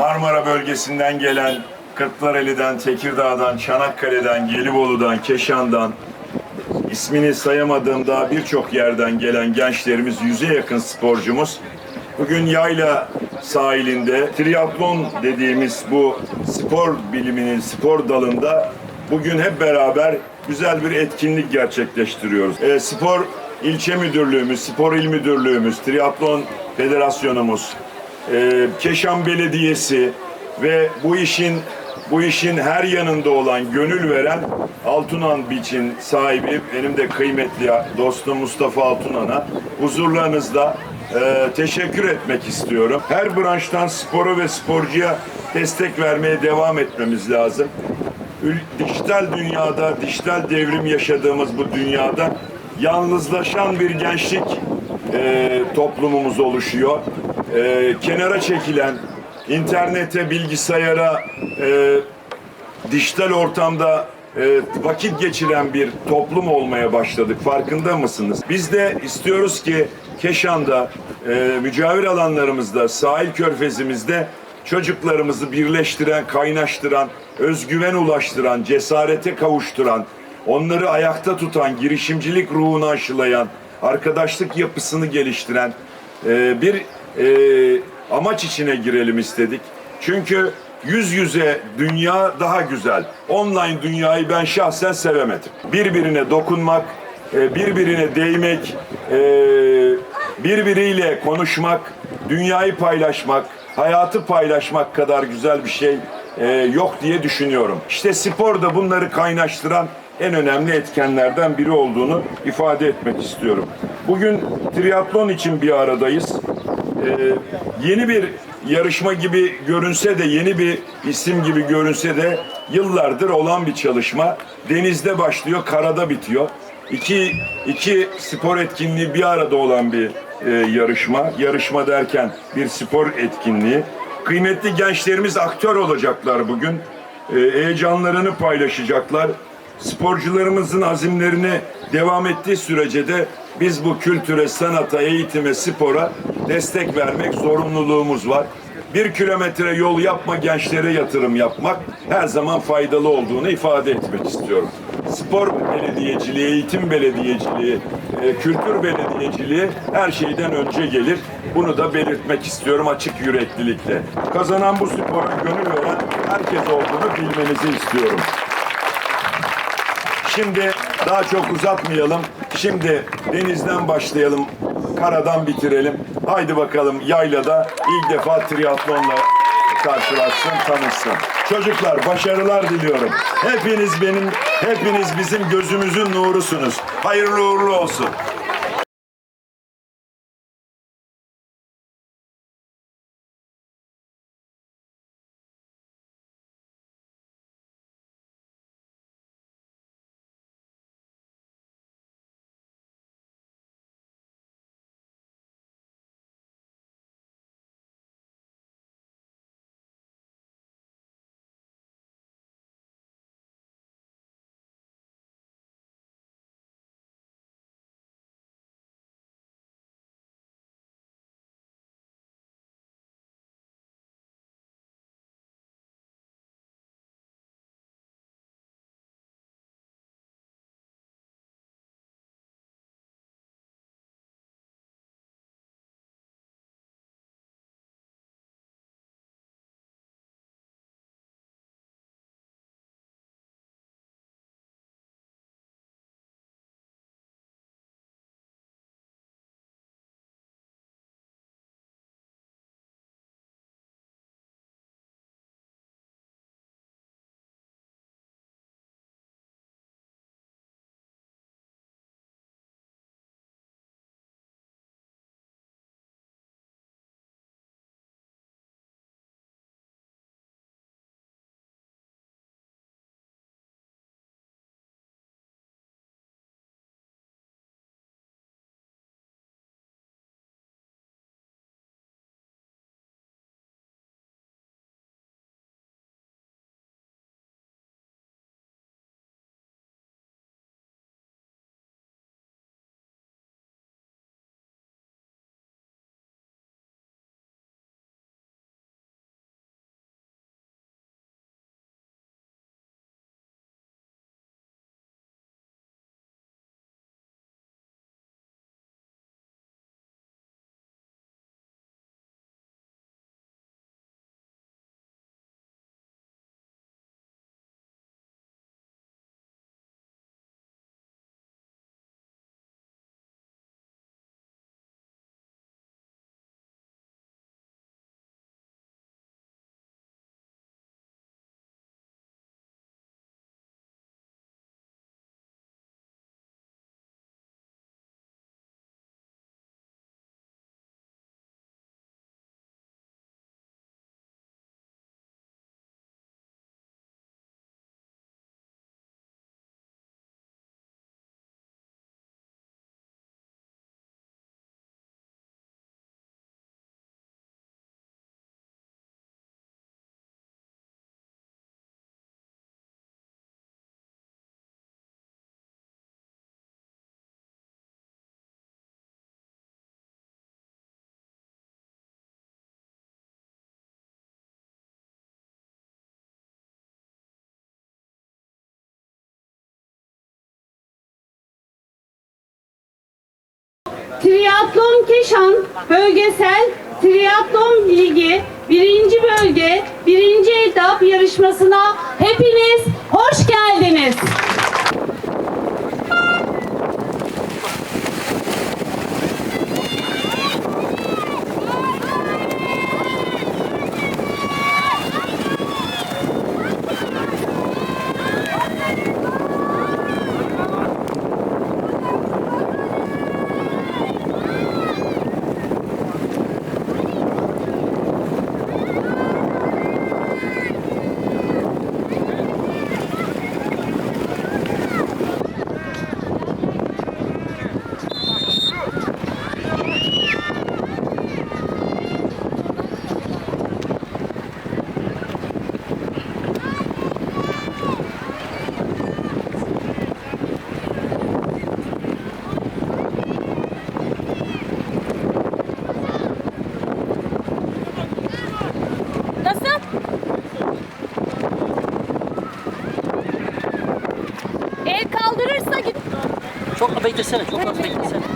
Marmara bölgesinden gelen Kırklareli'den, Tekirdağ'dan, Çanakkale'den, Gelibolu'dan, Keşan'dan, ismini sayamadığım daha birçok yerden gelen gençlerimiz, yüze yakın sporcumuz. Bugün yayla sahilinde triatlon dediğimiz bu spor biliminin spor dalında bugün hep beraber güzel bir etkinlik gerçekleştiriyoruz. E, spor ilçe müdürlüğümüz, spor il müdürlüğümüz, triatlon federasyonumuz, e, Keşan Belediyesi ve bu işin bu işin her yanında olan, gönül veren Altunan Beach'in sahibi, benim de kıymetli dostum Mustafa Altunan'a huzurlarınızda e, teşekkür etmek istiyorum. Her branştan spora ve sporcuya destek vermeye devam etmemiz lazım. Dijital dünyada, dijital devrim yaşadığımız bu dünyada yalnızlaşan bir gençlik e, toplumumuz oluşuyor. E, kenara çekilen, internete, bilgisayara, e, dijital ortamda e, vakit geçiren bir toplum olmaya başladık. Farkında mısınız? Biz de istiyoruz ki Keşan'da, e, mücavir alanlarımızda, sahil körfezimizde çocuklarımızı birleştiren, kaynaştıran, özgüven ulaştıran, cesarete kavuşturan, onları ayakta tutan, girişimcilik ruhunu aşılayan, arkadaşlık yapısını geliştiren e, bir e, amaç içine girelim istedik. Çünkü yüz yüze dünya daha güzel. Online dünyayı ben şahsen sevemedim. Birbirine dokunmak, e, birbirine değmek, e, birbiriyle konuşmak, dünyayı paylaşmak, hayatı paylaşmak kadar güzel bir şey e, yok diye düşünüyorum. İşte spor da bunları kaynaştıran en önemli etkenlerden biri olduğunu ifade etmek istiyorum. Bugün triatlon için bir aradayız. Ee, yeni bir yarışma gibi görünse de yeni bir isim gibi görünse de yıllardır olan bir çalışma. Denizde başlıyor, karada bitiyor. İki, iki spor etkinliği bir arada olan bir e, yarışma. Yarışma derken bir spor etkinliği. Kıymetli gençlerimiz aktör olacaklar bugün. E, heyecanlarını paylaşacaklar. Sporcularımızın azimlerini devam ettiği sürece de biz bu kültüre, sanata, eğitime, spora destek vermek zorunluluğumuz var. Bir kilometre yol yapma, gençlere yatırım yapmak her zaman faydalı olduğunu ifade etmek istiyorum. Spor belediyeciliği, eğitim belediyeciliği, e, kültür belediyeciliği her şeyden önce gelir. Bunu da belirtmek istiyorum açık yüreklilikle. Kazanan bu spora gönül veren herkes olduğunu bilmenizi istiyorum. Şimdi daha çok uzatmayalım. Şimdi denizden başlayalım. Karadan bitirelim. Haydi bakalım yaylada ilk defa triatlonla karşılaşsın, tanışsın. Çocuklar başarılar diliyorum. Hepiniz benim, hepiniz bizim gözümüzün nurusunuz. Hayırlı uğurlu olsun. Triatlon Keşan Bölgesel Triatlon Ligi 1. Bölge aproveita a cena, aproveita a cena.